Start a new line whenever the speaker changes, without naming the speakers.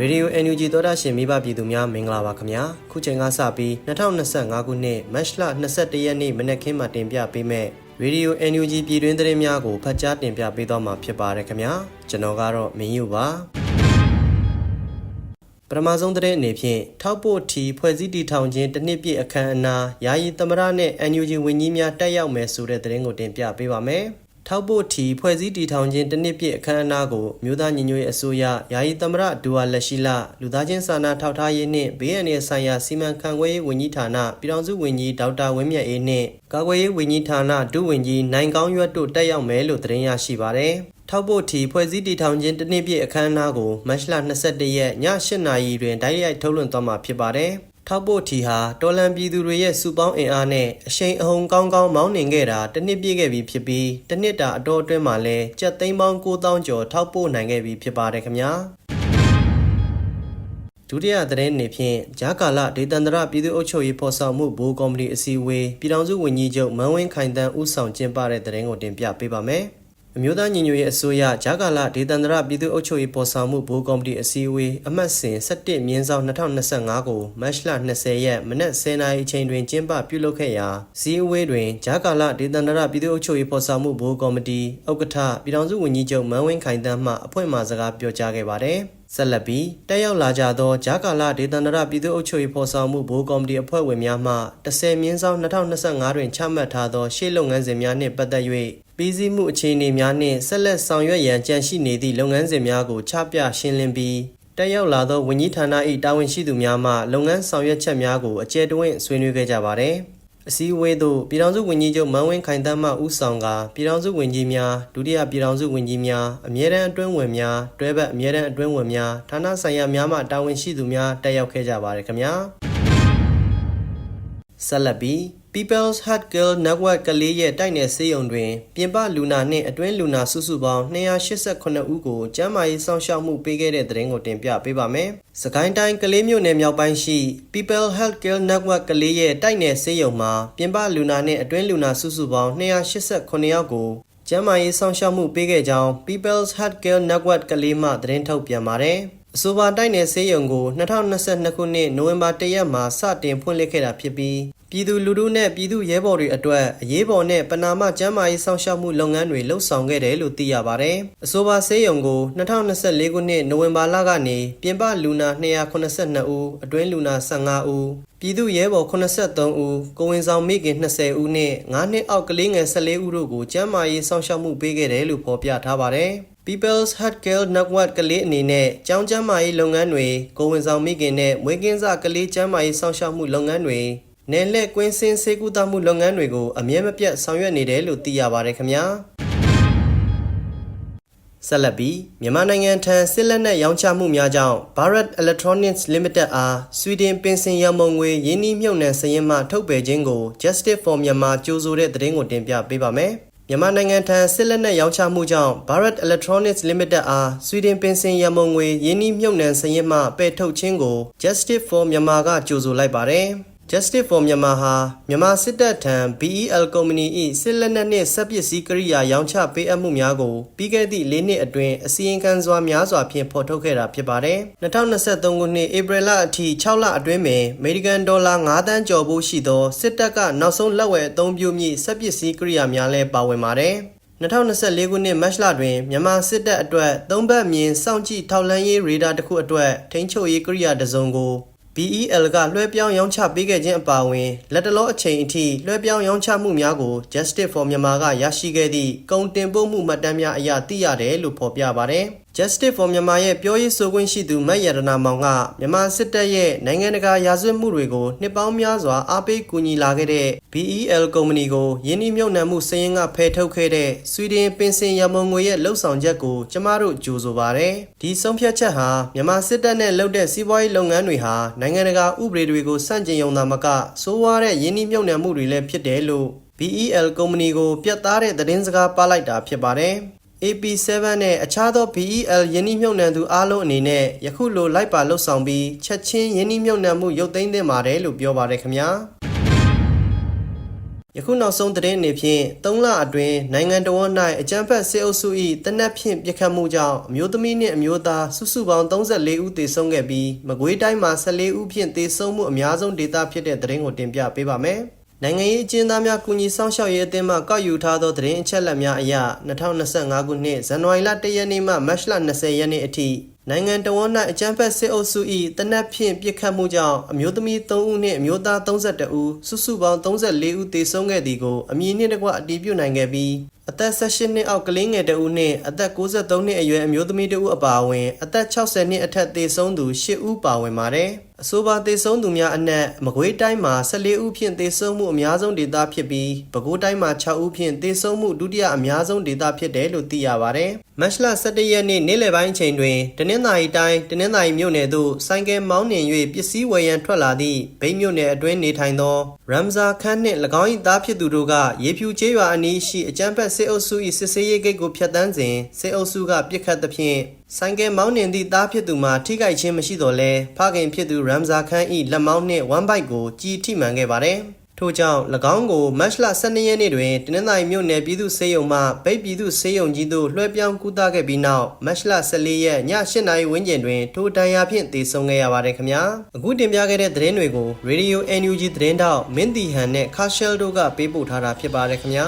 ရေဒီယို NUG သောတာရှင်မိဘပြည်သူများမင်္ဂလာပါခင်ဗျာခုချိန်ကစပြီး2025ခုနှစ်မတ်လ21ရက်နေ့မနက်ခင်းမှာတင်ပြပေးမဲ့ရေဒီယို NUG ပြည်တွင်းသတင်းများကိုဖတ်ကြားတင်ပြပေးသွားမှာဖြစ်ပါတယ်ခင်ဗျာကျွန်တော်ကတော့မင်းယူပါပထမဆုံးသတင်းအနေဖြင့်ထောက်ပို့ထီဖွဲ့စည်းတည်ထောင်ခြင်းတစ်နှစ်ပြည့်အခမ်းအနားယာယီသမရနဲ့ NUG ဝန်ကြီးများတက်ရောက်မယ်ဆိုတဲ့သတင်းကိုတင်ပြပေးပါမယ် ထောက်ပို့ထီဖွဲ့စည်းတည်ထောင်ခြင်းတစ်နှစ်ပြည့်အခမ်းအနားကိုမြို့သားညီညွတ်ရေးအစိုးရယာယီသမရဒူဝါလက်ရှိလလူသားချင်းစာနာထောက်ထားရေးနှင့်ဘေးအန္တရာယ်ဆိုင်ရာစီမံခန့်ခွဲရေးဝန်ကြီးဌာနပြည်ထောင်စုဝန်ကြီးဒေါက်တာဝင်းမြတ်အေးနှင့်ကာကွယ်ရေးဝန်ကြီးဌာနဒုဝန်ကြီးနိုင်ကောင်းရွတ်တို့တက်ရောက်မယ်လို့သတင်းရရှိပါရယ်ထောက်ပို့ထီဖွဲ့စည်းတည်ထောင်ခြင်းတစ်နှစ်ပြည့်အခမ်းအနားကိုမတ်လ22ရက်ည8:00နာရီတွင်တိုက်ရိုက်ထုတ်လွှင့်သွားမှာဖြစ်ပါတယ်။ ထောက်ပို့ထီဟာတော်လန်ပြည်သူတွေရဲ့စုပေါင်းအင်အားနဲ့အရှိန်အဟုန်ကောင်းကောင်းမောင်းနှင်ခဲ့တာတစ်နှစ်ပြည့်ခဲ့ပြီဖြစ်ပြီးတစ်နှစ်တာအတော်အတွင်းမှာလည်းကြက်သိန်းပေါင်း9000ကျော်ထောက်ပို့နိုင်ခဲ့ပြီဖြစ်ပါတယ်ခင်ဗျာ။ဒုတိယသတင်းအနေဖြင့်ဂျာကာလဒေသန္တရပြည်သူ့အုပ်ချုပ်ရေးဖော်ဆောင်မှုဘိုးကော်မတီအစည်းအဝေးပြည်ထောင်စုဝန်ကြီးချုပ်မန်းဝင်းခိုင်တန်းဦးဆောင်ကျင်းပတဲ့သတင်းကိုတင်ပြပေးပါမယ်။ အမျိုးသားညီညွတ်ရေးအစိုးရဂျာကာလာဒေသန္တရပြည်သူ့အုပ်ချုပ်ရေးပေါ်ဆောင်မှုဘိုးကော်မတီအစည်းအဝေးအမှတ်စဉ်17မြင်းဆောင်2025ကိုမတ်လ20ရက်မနက်10:00နာရီအချိန်တွင်ကျင်းပပြုလုပ်ခဲ့ရာစည်းအဝေးတွင်ဂျာကာလာဒေသန္တရပြည်သူ့အုပ်ချုပ်ရေးပေါ်ဆောင်မှုဘိုးကော်မတီဥက္ကဋ္ဌပြည်ထောင်စုဝန်ကြီးချုပ်မန်းဝင်းခိုင်တန်းမှအဖွင့်အမှာစကားပြောကြားခဲ့ပါတယ်။ဆက်လက်ပြီးတက်ရောက်လာကြသောဂျာကာလာဒေသန္တရပြည်သူ့အုပ်ချုပ်ရေးဖော်ဆောင်မှုဘိုးကော်မတီအဖွဲ့ဝင်များမှ10မြင်းဆောင်2025တွင်ချမှတ်ထားသောရှေ့လုပ်ငန်းစဉ်များနှင့်ပတ်သက်၍ ပြီးစီးမှုအခြေအနေများနှင့်ဆက်လက်ဆောင်ရွက်ရန်ကြံရှိနေသည့်လုပ်ငန်းစဉ်များကိုချပြရှင်းလင်းပြီးတက်ရောက်လာသောဝန်ကြီးဌာန၏တာဝန်ရှိသူများမှလုပ်ငန်းဆောင်ရွက်ချက်များကိုအကျယ်တွင်းဆွေးနွေးခဲ့ကြပါသည်အစည်းအဝေးသို့ပြည်ထောင်စုဝန်ကြီးချုပ်မန်းဝင်းခိုင်တမ်းမှဦးဆောင်ကပြည်ထောင်စုဝန်ကြီးများဒုတိယပြည်ထောင်စုဝန်ကြီးများအမြဲတမ်းအတွင်းဝင်များတွဲဘက်အမြဲတမ်းအတွင်းဝင်များဌာနဆိုင်ရာများမှတာဝန်ရှိသူများတက်ရောက်ခဲ့ကြပါတယ်ခင်ဗျာဆက်လက်ပြီး People's Heart Girl Network ကလေးရဲ့တိုက်နယ်ဆေးရုံတွင်ပြင်ပလူနာနှင့်အတွင်းလူနာစုစုပေါင်း288ဦးကိုကျန်းမာရေးစောင့်ရှောက်မှုပေးခဲ့တဲ့သတင်းကိုတင်ပြပေးပါမယ်။စကိုင်းတိုင်းကလေးမြို့နယ်မြောက်ပိုင်းရှိ People Health Girl Network ကလေးရဲ့တိုက်နယ်ဆေးရုံမှာပြင်ပလူနာနှင့်အတွင်းလူနာစုစုပေါင်း288ယောက်ကိုကျန်းမာရေးစောင့်ရှောက်မှုပေးခဲ့ကြောင်း People's Heart Girl Network ကလေးမှသတင်းထုတ်ပြန်ပါတယ်။အဆိုပါတိုက်နယ်ဆေးရုံကို2022ခုနှစ်နိုဝင်ဘာ1ရက်မှာစတင်ဖွင့်လှစ်ခဲ့တာဖြစ်ပြီး ပြည်သူလူထုနဲ့ပြည်သူရဲဘော်တွေအတွက်အရေးပေါ်နဲ့ပနာမကျန်းမာရေးစောင့်ရှောက်မှုလုပ်ငန်းတွေလှုပ်ဆောင်ခဲ့တယ်လို့သိရပါတယ်။အဆိုပါဆေးရုံကို2024ခုနှစ်နိုဝင်ဘာလကနေပြင်ပလူနာ282ဦး၊အတွင်းလူနာ15ဦး၊ပြည်သူရဲဘော်83ဦး၊ကိုဝင်ဆောင်မိခင်20ဦးနဲ့9နှစ်အောက်ကလေးငယ်14ဦးတို့ကိုကျန်းမာရေးစောင့်ရှောက်မှုပေးခဲ့တယ်လို့ဖော်ပြထားပါတယ်။ People's Healthcare Network ကလေးအနေနဲ့ကျောင်းကျန်းမာရေးလုပ်ငန်းတွေကိုဝင်ဆောင်မိခင်နဲ့မွေးကင်းစကလေးကျန်းမာရေးစောင့်ရှောက်မှုလုပ်ငန်းတွေ နယ်လက်ကွင်းစင်းဆေးကုသမှုလုပ်ငန်းတွေကိုအမြဲမပြတ်ဆောင်ရွက်နေတယ်လို့သိရပါတယ်ခင်ဗျာဆက်လက်ပြီးမြန်မာနိုင်ငံထံစစ်လက်နက်ရောင်းချမှုများကြောင့် Bharat Electronics Limited အားဆွီဒင်ပင်စင်ရမုံငွေရင်းနှီးမြှုပ်နှံစရင်မှထုတ်ပယ်ခြင်းကို Justice for Myanmar ကြိုးဆိုတဲ့သတင်းကိုတင်ပြပေးပါမယ်မြန်မာနိုင်ငံထံစစ်လက်နက်ရောင်းချမှုကြောင့် Bharat Electronics Limited အားဆွီဒင်ပင်စင်ရမုံငွေရင်းနှီးမြှုပ်နှံစရင်မှပယ်ထုတ်ခြင်းကို Justice for Myanmar ကကြိုဆိုလိုက်ပါတယ်။ Justice for Myanmar ဟာမြန်မာစစ်တပ်ထံ BEL ကုမ္ပဏီ၏စစ်လက်နက်နှင့်စက်ပစ္စည်းကိရိယာရောင်းချပေးအပ်မှုများကိုပြီးခဲ့သည့်၄နှစ်အတွင်းအစီရင်ခံစွာများစွာဖြင့်ဖော်ထုတ်ခဲ့တာဖြစ်ပါတယ်။2023ခုနှစ်ဧပြီလအထိ6လအတွင်းတွင်အမေရိကန်ဒေါ်လာ9တန်းကျော်ဖို့ရှိသောစစ်တပ်ကနောက်ဆုံးလက်ဝယ်အသုံးပြုမည့်စက်ပစ္စည်းကိရိယာများလည်းပါဝင်ပါတယ်။2024ခုနှစ်မတ်လတွင်မြန်မာစစ်တပ်အတွက်သုံးဘက်မြင်စောင့်ကြည့်ထောက်လှမ်းရေးရေဒါတစ်ခုအတွက်ထိန်းချုပ်ရေးကိရိယာတစ်စုံကို BEL ကလွှဲပြောင်းရောင်းချပေးခဲ့ခြင်းအပါအဝင်လက်တလောအချိန်အထိလွှဲပြောင်းရောင်းချမှုများကို Justice for Myanmar ကရရှိခဲ့သည့်ကုန်တင်ပို့မှုမှတ်တမ်းများအရသိရတယ်လို့ဖော်ပြပါတယ်။ Justice for Myanmar ရဲ့ပြောရေးဆိုခွင့်ရှိသူမတ်ရတနာမောင်ကမြန်မာစစ်တပ်ရဲ့နိုင်ငံတကာရာဇဝတ်မှုတွေကိုနှစ်ပေါင်းများစွာအားပေးကူညီလာခဲ့တဲ့ BEL ကုမ္ပဏီကိုယင်းနှိမ့်နှံမှုစည်ရင်ကဖယ်ထုတ်ခဲ့တဲ့ဆွီဒင်ပင်စင်ရမုံငွေရဲ့လှုပ်ဆောင်ချက်ကိုကျမတို့ကြိုဆိုပါတယ်။ဒီဆုံးဖြတ်ချက်ဟာမြန်မာစစ်တပ်နဲ့လုပ်တဲ့စီးပွားရေးလုပ်ငန်းတွေဟာနိုင်ငံတကာဥပဒေတွေကိုစန့်ကျင်ရုံသာမကစိုးဝါးတဲ့ယင်းနှိမ့်နှံမှုတွေလည်းဖြစ်တယ်လို့ BEL ကုမ္ပဏီကိုပြတ်သားတဲ့သတင်းစကားပါလိုက်တာဖြစ်ပါတယ်။ AP7 နဲ့အခြားသော BEL ယင်းနှိမ့်မြုံနှံသူအားလုံးအနေနဲ့ယခုလိုလိုက်ပါလှုပ်ဆောင်ပြီးချက်ချင်းယင်းနှိမ့်မြုံနှံမှုရုပ်သိမ်းသင့်ပါတယ်လို့ပြောပါတယ်ခင်ဗျာယခုနောက်ဆုံးသတင်းအနေဖြင့်3လအတွင်းနိုင်ငံတော်၌အကြမ်းဖက်စစ်အုပ်စု၏တနက်ဖြန်ပြစ်ခတ်မှုကြောင့်အမျိုးသမီးနှင့်အမျိုးသားစုစုပေါင်း34ဦးသေဆုံးခဲ့ပြီးမကွေးတိုင်းမှာ14ဦးဖြင့်သေဆုံးမှုအများဆုံးဒေသဖြစ်တဲ့သတင်းကိုတင်ပြပေးပါမယ်။ နိုင်ငံရေးအကျဉ်းသားများကူညီဆောင်ရှောက်ရေးအသင်းမှကောက်ယူထားသောသတင်းအချက်အလက်များအရ2025ခုနှစ်ဇန်နဝါရီလ1ရက်နေ့မှမတ်လ20ရက်နေ့အထိနိုင်ငံတော်၌အကြမ်းဖက်စစ်အုပ်စု၏တနက်ဖြန်ပြစ်ခတ်မှုကြောင့်အမျိုးသမီး3ဦးနှင့်အမျိုးသား32ဦးစုစုပေါင်း34ဦးသေဆုံးခဲ့သည်ကိုအမည်နှင့်တကွအတည်ပြုနိုင်ခဲ့ပြီးအသက်18နှစ်အောက်ကလေးငယ်တဦးနှင့်အသက်63နှစ်အရွယ်အမျိုးသမီးတဦးအပါအဝင်အသက်60နှစ်အထက်သေဆုံးသူ10ဦးပါဝင်ပါတယ်။အဆိုပါသေဆုံးသူများအနက်မကွေးတိုင်းမှာ14ဦးဖြင့်သေဆုံးမှုအများဆုံးဒေသဖြစ်ပြီးပဲခူးတိုင်းမှာ6ဦးဖြင့်သေဆုံးမှုဒုတိယအများဆုံးဒေသဖြစ်တယ်လို့သိရပါတယ်။မတ်လ17ရက်နေ့နေ့လယ်ပိုင်းအချိန်တွင်တနင်္သာရီတိုင်းတနင်္သာရီမြို့နယ်သို့ဆိုင်ကယ်မောင်းနှင်၍ပစ္စည်းဝယ်ရန်ထွက်လာသည့်ဗိမ်းမြို့နယ်အတွင်းနေထိုင်သောရမ်ဇာခန်းနှင့်၎င်း၏သားဖြစ်သူတို့ကရေဖြူကျေးရွာအနီးရှိအကြမ်းဖက်စစ်အုပ်စု၏စစ်ဆေးရေးဂိတ်ကိုဖျက်ဆီးစဉ်စစ်အုပ်စုကပြစ်ခတ်သဖြင့်ဆိုင်ကယ်မောင်းနှင်သည့်သားဖြစ်သူမှာထိခိုက်ခြင်းမရှိတော့လဲဖခင်ဖြစ်သူရမ်ဇာခန်း၏လက်မောင်းနှင့်ဝမ်ဘိုက်ကိုကြီးထိမှန်ခဲ့ပါတယ်။ထို့ကြောင့်၎င်းကိုမတ်လ12ရက်နေ့တွင်တနင်္သာရီမြို့နယ်ပြည်သူ့ဆေးရုံမှဗိတ်ပြည်သူ့ဆေးရုံကြီးသို့လွှဲပြောင်းကူးသခဲ့ပြီးနောက်မတ်လ14ရက်ည8နာရီဝန်းကျင်တွင်ထိုတန်ရာဖြင့်တည်ဆုံခဲ့ရပါတယ်ခင်ဗျာအခုတင်ပြခဲ့တဲ့သတင်းတွေကို Radio NUG သတင်းတောက်မင်းတီဟန်နဲ့ခါရှယ်တို့ကပေးပို့ထားတာဖြစ်ပါတယ်ခင်ဗျာ